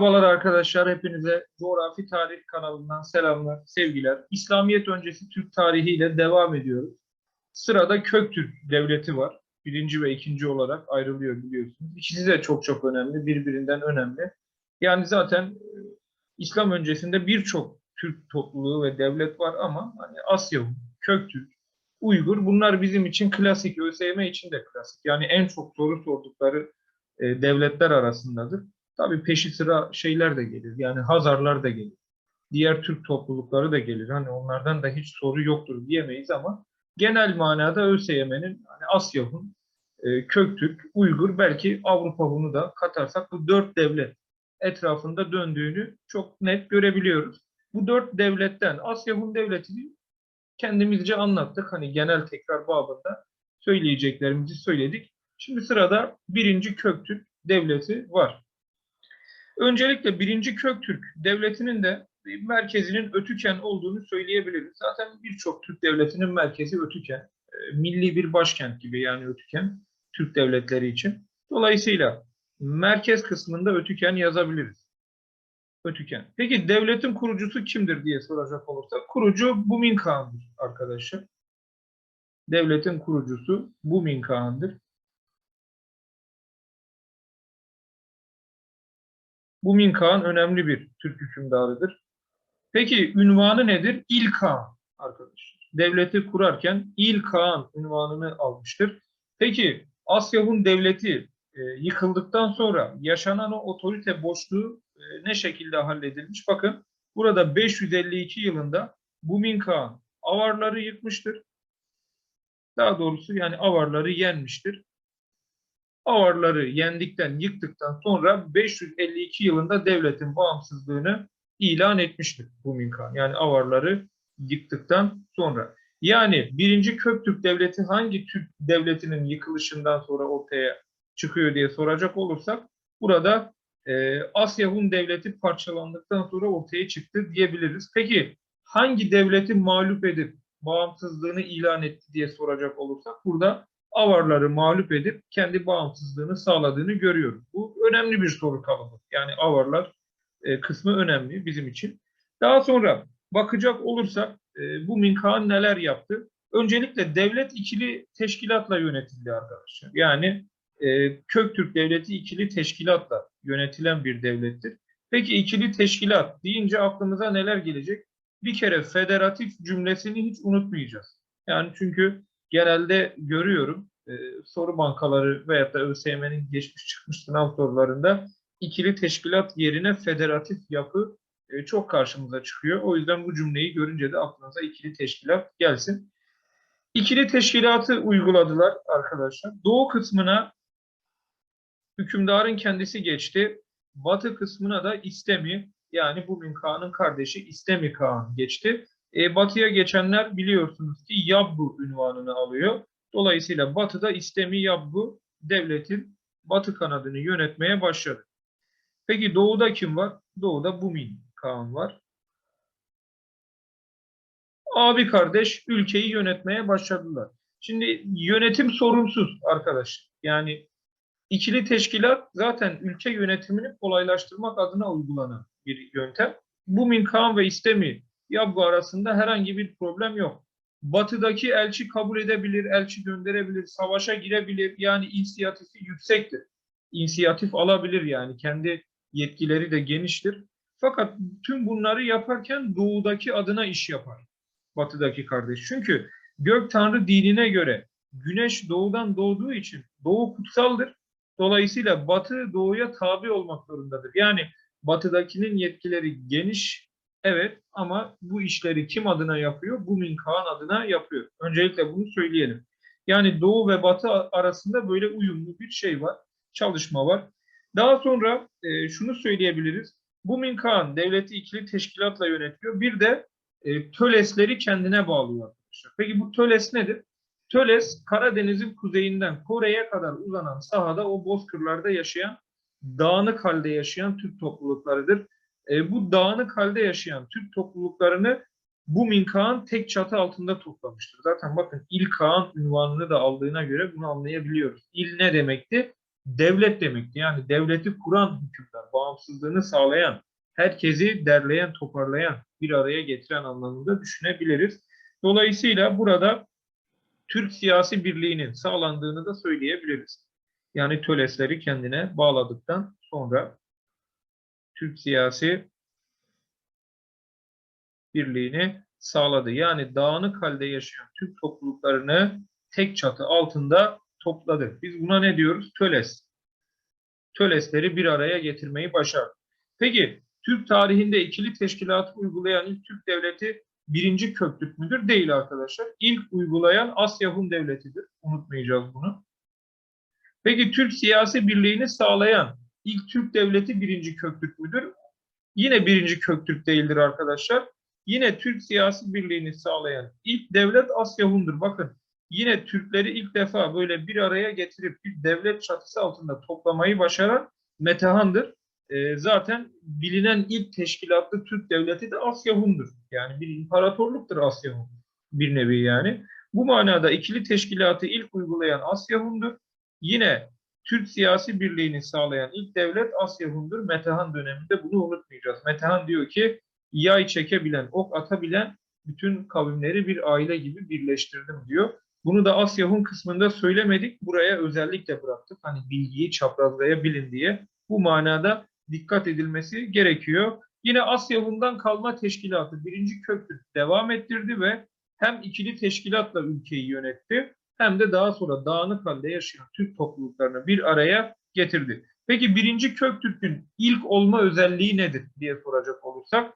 Merhabalar arkadaşlar, hepinize Coğrafi Tarih kanalından selamlar, sevgiler. İslamiyet öncesi Türk tarihiyle devam ediyoruz. Sırada Köktürk Devleti var. Birinci ve ikinci olarak ayrılıyor biliyorsunuz. İkisi de çok çok önemli, birbirinden önemli. Yani zaten e, İslam öncesinde birçok Türk topluluğu ve devlet var ama hani Asya, Köktürk, Uygur bunlar bizim için klasik, ÖSYM için de klasik. Yani en çok soru sordukları e, devletler arasındadır. Tabii peşi sıra şeyler de gelir. Yani Hazarlar da gelir. Diğer Türk toplulukları da gelir. Hani onlardan da hiç soru yoktur diyemeyiz ama genel manada ÖSYM'nin hani Asya Hun, e, Köktürk, Uygur belki Avrupa Hun'u da katarsak bu dört devlet etrafında döndüğünü çok net görebiliyoruz. Bu dört devletten Asya Hun devletini kendimizce anlattık. Hani genel tekrar babında söyleyeceklerimizi söyledik. Şimdi sırada birinci Köktürk devleti var. Öncelikle birinci Köktürk devletinin de merkezinin Ötüken olduğunu söyleyebiliriz. Zaten birçok Türk devletinin merkezi Ötüken. E, Milli bir başkent gibi yani Ötüken Türk devletleri için. Dolayısıyla merkez kısmında Ötüken yazabiliriz. Ötüken. Peki devletin kurucusu kimdir diye soracak olursak kurucu Bumin Kağan'dır arkadaşlar. Devletin kurucusu Bumin Kağan'dır. Bu Min Kağan önemli bir Türk hükümdarıdır. Peki ünvanı nedir? İl Kağan arkadaşlar. Devleti kurarken İl Kağan ünvanını almıştır. Peki Asya Hun devleti e, yıkıldıktan sonra yaşanan o otorite boşluğu e, ne şekilde halledilmiş? Bakın burada 552 yılında Bumin Kağan Avarları yıkmıştır. Daha doğrusu yani Avarları yenmiştir. Avarları yendikten, yıktıktan sonra 552 yılında devletin bağımsızlığını ilan etmiştir Bumin Kağan. Yani Avarları yıktıktan sonra. Yani birinci Köktürk devleti hangi Türk devletinin yıkılışından sonra ortaya çıkıyor diye soracak olursak burada e, Asya Hun devleti parçalandıktan sonra ortaya çıktı diyebiliriz. Peki hangi devleti mağlup edip bağımsızlığını ilan etti diye soracak olursak burada Avarları mağlup edip kendi bağımsızlığını sağladığını görüyoruz. Bu önemli bir soru kalıbı. Yani Avarlar e, kısmı önemli bizim için. Daha sonra bakacak olursak e, bu Minkaan neler yaptı? Öncelikle devlet ikili teşkilatla yönetildi arkadaşlar. Yani e, Köktürk devleti ikili teşkilatla yönetilen bir devlettir. Peki ikili teşkilat deyince aklımıza neler gelecek? Bir kere federatif cümlesini hiç unutmayacağız. Yani çünkü genelde görüyorum e, soru bankaları veyahut da ÖSYM'nin geçmiş çıkmış sınav sorularında ikili teşkilat yerine federatif yapı e, çok karşımıza çıkıyor. O yüzden bu cümleyi görünce de aklınıza ikili teşkilat gelsin. İkili teşkilatı uyguladılar arkadaşlar. Doğu kısmına hükümdarın kendisi geçti. Batı kısmına da İstemi yani bugün Kağan'ın kardeşi İstemi Kağan geçti. E, batıya geçenler biliyorsunuz ki Yabbu ünvanını alıyor. Dolayısıyla Batı'da İstemi Yabbu devletin Batı kanadını yönetmeye başladı. Peki Doğu'da kim var? Doğu'da Bumin Kağan var. Abi kardeş ülkeyi yönetmeye başladılar. Şimdi yönetim sorunsuz arkadaş. Yani ikili teşkilat zaten ülke yönetimini kolaylaştırmak adına uygulanan bir yöntem. Bumin Kağan ve İstemi Yabgu arasında herhangi bir problem yok. Batıdaki elçi kabul edebilir, elçi gönderebilir, savaşa girebilir. Yani inisiyatifi yüksektir. İnisiyatif alabilir yani. Kendi yetkileri de geniştir. Fakat tüm bunları yaparken doğudaki adına iş yapar. Batıdaki kardeş. Çünkü gök tanrı dinine göre güneş doğudan doğduğu için doğu kutsaldır. Dolayısıyla batı doğuya tabi olmak zorundadır. Yani batıdakinin yetkileri geniş, Evet ama bu işleri kim adına yapıyor? Bu Minkaan adına yapıyor. Öncelikle bunu söyleyelim. Yani Doğu ve Batı arasında böyle uyumlu bir şey var, çalışma var. Daha sonra e, şunu söyleyebiliriz. Bu Minkaan devleti ikili teşkilatla yönetiyor. Bir de e, Tölesleri kendine bağlıyor arkadaşlar. Peki bu Töles nedir? Töles Karadeniz'in kuzeyinden Kore'ye kadar uzanan sahada o bozkırlarda yaşayan, dağınık halde yaşayan Türk topluluklarıdır e, bu dağınık halde yaşayan Türk topluluklarını bu Minkağın tek çatı altında toplamıştır. Zaten bakın İl Kağan ünvanını da aldığına göre bunu anlayabiliyoruz. İl ne demekti? devlet demekti. Yani devleti kuran hükümdar, bağımsızlığını sağlayan, herkesi derleyen, toparlayan, bir araya getiren anlamında düşünebiliriz. Dolayısıyla burada Türk siyasi birliğinin sağlandığını da söyleyebiliriz. Yani Tölesleri kendine bağladıktan sonra Türk siyasi birliğini sağladı. Yani dağınık halde yaşayan Türk topluluklarını tek çatı altında topladı. Biz buna ne diyoruz? Töles. Tölesleri bir araya getirmeyi başardı. Peki Türk tarihinde ikili teşkilatı uygulayan ilk Türk devleti birinci Köktürk müdür? Değil arkadaşlar. İlk uygulayan Asya Hun devletidir. Unutmayacağız bunu. Peki Türk siyasi birliğini sağlayan ilk Türk devleti birinci Köktürk müdür? Yine birinci Köktürk değildir arkadaşlar. Yine Türk siyasi birliğini sağlayan ilk devlet Asya Hun'dur. Bakın yine Türkleri ilk defa böyle bir araya getirip bir devlet çatısı altında toplamayı başaran Metehan'dır. Ee, zaten bilinen ilk teşkilatlı Türk devleti de Asya Hun'dur. Yani bir imparatorluktur Asya Hun bir nevi yani. Bu manada ikili teşkilatı ilk uygulayan Asya Hun'dur. Yine Türk siyasi birliğini sağlayan ilk devlet Asya Hun'dur. Metehan döneminde bunu unutmayacağız. Metehan diyor ki yay çekebilen, ok atabilen bütün kavimleri bir aile gibi birleştirdim diyor. Bunu da Asya Hun kısmında söylemedik. Buraya özellikle bıraktık. Hani bilgiyi çaprazlayabilin diye. Bu manada dikkat edilmesi gerekiyor. Yine Asya Hun'dan kalma teşkilatı birinci köktür devam ettirdi ve hem ikili teşkilatla ülkeyi yönetti hem de daha sonra dağınık halde yaşayan Türk topluluklarını bir araya getirdi. Peki birinci Köktürk'ün ilk olma özelliği nedir diye soracak olursak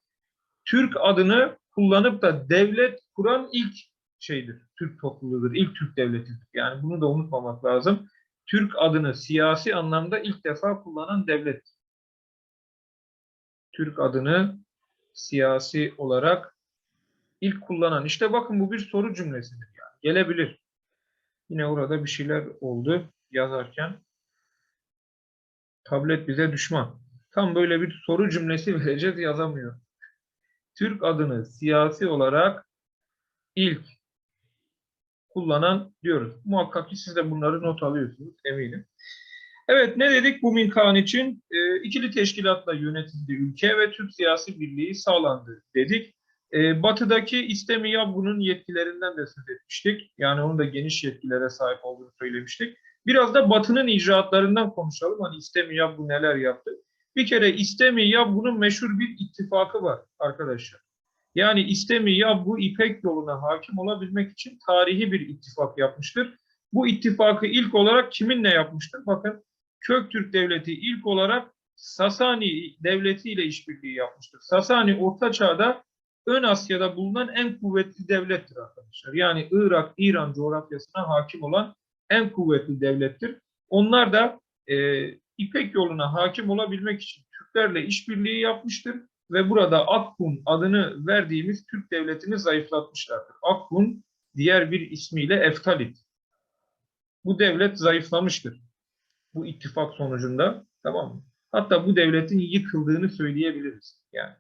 Türk adını kullanıp da devlet kuran ilk şeydir. Türk topluluğudur, ilk Türk devletidir. Yani bunu da unutmamak lazım. Türk adını siyasi anlamda ilk defa kullanan devlet. Türk adını siyasi olarak ilk kullanan. İşte bakın bu bir soru cümlesidir. Yani. Gelebilir. Yine orada bir şeyler oldu yazarken. Tablet bize düşman. Tam böyle bir soru cümlesi vereceğiz yazamıyor. Türk adını siyasi olarak ilk kullanan diyoruz. Muhakkak ki siz de bunları not alıyorsunuz eminim. Evet ne dedik bu Minkan için? E, ikili teşkilatla yönetildi ülke ve Türk siyasi birliği sağlandı dedik. E, batı'daki İstemi Yabgu'nun yetkilerinden de söz etmiştik. Yani onun da geniş yetkilere sahip olduğunu söylemiştik. Biraz da Batı'nın icraatlarından konuşalım. Hani İstemi Yabgu neler yaptı? Bir kere İstemi Yabgu'nun meşhur bir ittifakı var arkadaşlar. Yani İstemi Yabgu İpek yoluna hakim olabilmek için tarihi bir ittifak yapmıştır. Bu ittifakı ilk olarak kiminle yapmıştır? Bakın Köktürk Devleti ilk olarak Sasani Devleti ile işbirliği yapmıştır. Sasani Orta Çağ'da Ön Asya'da bulunan en kuvvetli devlettir arkadaşlar. Yani Irak, İran coğrafyasına hakim olan en kuvvetli devlettir. Onlar da e, İpek yoluna hakim olabilmek için Türklerle işbirliği yapmıştır ve burada Akkun adını verdiğimiz Türk devletini zayıflatmışlardır. Akkun diğer bir ismiyle Eftalit. Bu devlet zayıflamıştır. Bu ittifak sonucunda tamam mı? Hatta bu devletin yıkıldığını söyleyebiliriz. Yani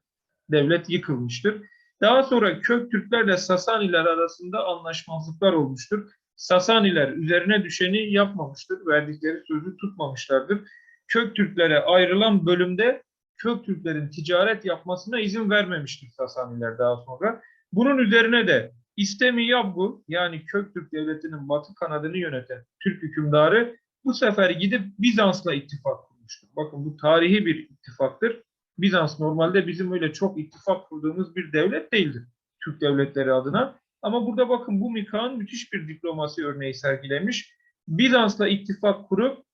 devlet yıkılmıştır. Daha sonra Köktürklerle Sasaniler arasında anlaşmazlıklar olmuştur. Sasaniler üzerine düşeni yapmamıştır. Verdikleri sözü tutmamışlardır. Köktürklere ayrılan bölümde Köktürklerin ticaret yapmasına izin vermemiştir Sasaniler daha sonra. Bunun üzerine de İstemi Yabgu yani Köktürk Devleti'nin batı kanadını yöneten Türk hükümdarı bu sefer gidip Bizans'la ittifak kurmuştur. Bakın bu tarihi bir ittifaktır. Bizans normalde bizim öyle çok ittifak kurduğumuz bir devlet değildir. Türk devletleri adına. Ama burada bakın bu Mikan müthiş bir diplomasi örneği sergilemiş. Bizans'la ittifak kurup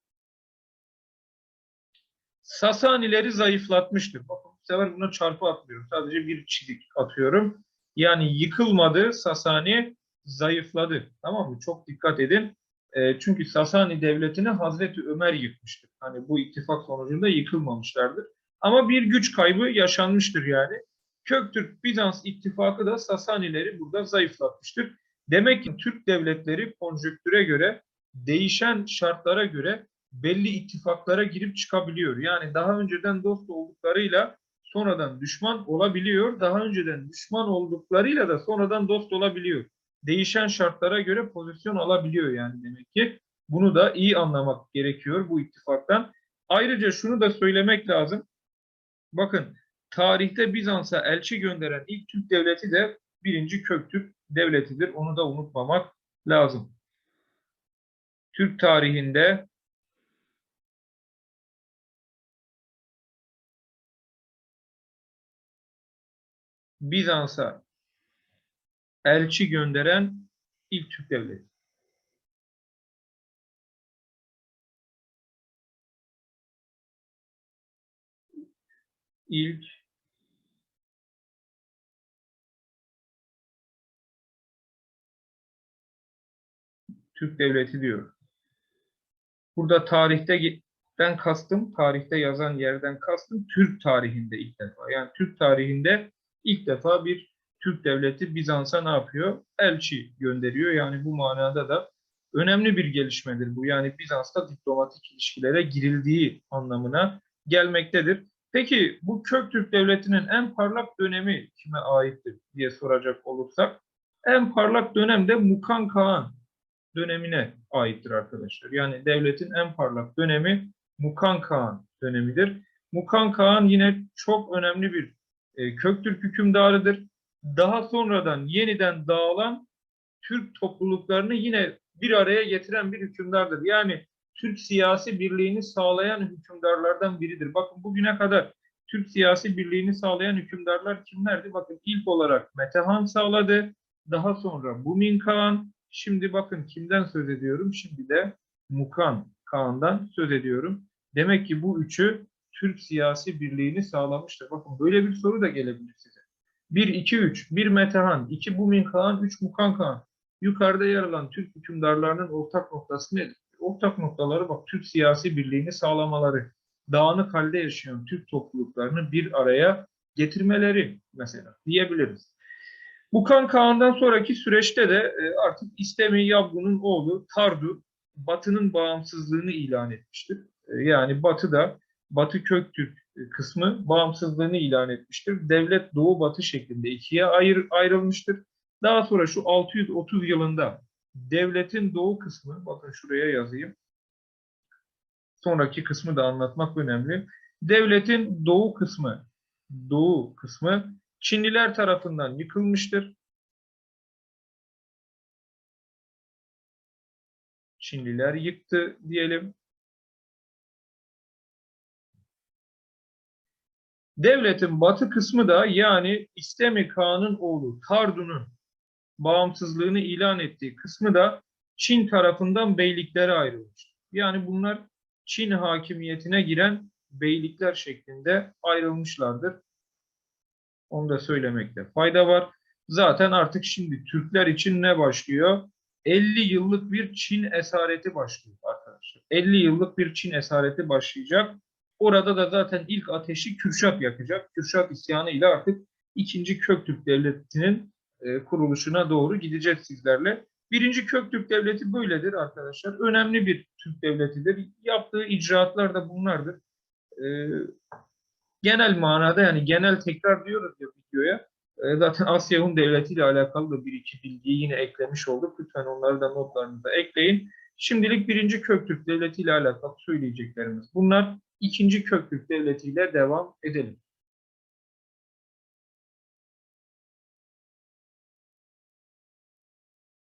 Sasanileri zayıflatmıştır. Bakın bu sefer buna çarpı atmıyorum. Sadece bir çizik atıyorum. Yani yıkılmadı Sasani zayıfladı. Tamam mı? Çok dikkat edin. E, çünkü Sasani devletini Hazreti Ömer yıkmıştır. Hani bu ittifak sonucunda yıkılmamışlardır. Ama bir güç kaybı yaşanmıştır yani. Köktürk-Bizans ittifakı da Sasanileri burada zayıflatmıştır. Demek ki Türk devletleri konjüktüre göre, değişen şartlara göre belli ittifaklara girip çıkabiliyor. Yani daha önceden dost olduklarıyla sonradan düşman olabiliyor. Daha önceden düşman olduklarıyla da sonradan dost olabiliyor. Değişen şartlara göre pozisyon alabiliyor yani demek ki. Bunu da iyi anlamak gerekiyor bu ittifaktan. Ayrıca şunu da söylemek lazım. Bakın tarihte Bizans'a elçi gönderen ilk Türk devleti de birinci Köktürk devletidir. Onu da unutmamak lazım. Türk tarihinde Bizans'a elçi gönderen ilk Türk devleti. İlk Türk devleti diyor. Burada tarihten kastım, tarihte yazan yerden kastım Türk tarihinde ilk defa. Yani Türk tarihinde ilk defa bir Türk devleti Bizans'a ne yapıyor? Elçi gönderiyor. Yani bu manada da önemli bir gelişmedir bu. Yani Bizans'ta diplomatik ilişkilere girildiği anlamına gelmektedir. Peki bu Köktürk Devleti'nin en parlak dönemi kime aittir diye soracak olursak en parlak dönem de Mukan Kağan dönemine aittir arkadaşlar. Yani devletin en parlak dönemi Mukan Kağan dönemidir. Mukan Kağan yine çok önemli bir e, Köktürk hükümdarıdır. Daha sonradan yeniden dağılan Türk topluluklarını yine bir araya getiren bir hükümdardır. Yani Türk siyasi birliğini sağlayan hükümdarlardan biridir. Bakın bugüne kadar Türk siyasi birliğini sağlayan hükümdarlar kimlerdi? Bakın ilk olarak Metehan sağladı. Daha sonra Bumin Kağan. Şimdi bakın kimden söz ediyorum? Şimdi de Mukan Kağan'dan söz ediyorum. Demek ki bu üçü Türk siyasi birliğini sağlamıştır. Bakın böyle bir soru da gelebilir size. 1, 2, 3. 1 Metehan, 2 Bumin Kağan, 3 Mukan Kağan. Yukarıda yer alan Türk hükümdarlarının ortak noktası nedir? Ortak noktaları bak Türk siyasi birliğini sağlamaları, dağınık halde yaşayan Türk topluluklarını bir araya getirmeleri mesela diyebiliriz. Mukan Kağan'dan sonraki süreçte de e, artık İstemi Yabgu'nun oğlu Tardu Batı'nın bağımsızlığını ilan etmiştir. E, Yani Batı'da Batı Köktürk kısmı bağımsızlığını ilan etmiştir. Devlet Doğu Batı şeklinde ikiye ayrılmıştır. Daha sonra şu 630 yılında devletin doğu kısmı, bakın şuraya yazayım. Sonraki kısmı da anlatmak önemli. Devletin doğu kısmı, doğu kısmı Çinliler tarafından yıkılmıştır. Çinliler yıktı diyelim. Devletin batı kısmı da yani İstemi Kağan'ın oğlu Tardu'nun bağımsızlığını ilan ettiği kısmı da Çin tarafından beyliklere ayrılmış. Yani bunlar Çin hakimiyetine giren beylikler şeklinde ayrılmışlardır. Onu da söylemekte fayda var. Zaten artık şimdi Türkler için ne başlıyor? 50 yıllık bir Çin esareti başlıyor arkadaşlar. 50 yıllık bir Çin esareti başlayacak. Orada da zaten ilk ateşi Kürşat yakacak. Kürşat isyanı ile artık ikinci Köktürk Devleti'nin e, kuruluşuna doğru gideceğiz sizlerle. Birinci Köktürk Devleti böyledir arkadaşlar. Önemli bir Türk devletidir. Yaptığı icraatlar da bunlardır. E, genel manada yani genel tekrar diyoruz ya videoya. E, zaten Asya Hun Devleti ile alakalı da bir iki bilgiyi yine eklemiş olduk. Lütfen onları da notlarınıza ekleyin. Şimdilik birinci Köktürk Devleti ile alakalı söyleyeceklerimiz bunlar. İkinci Köktürk Devleti ile devam edelim.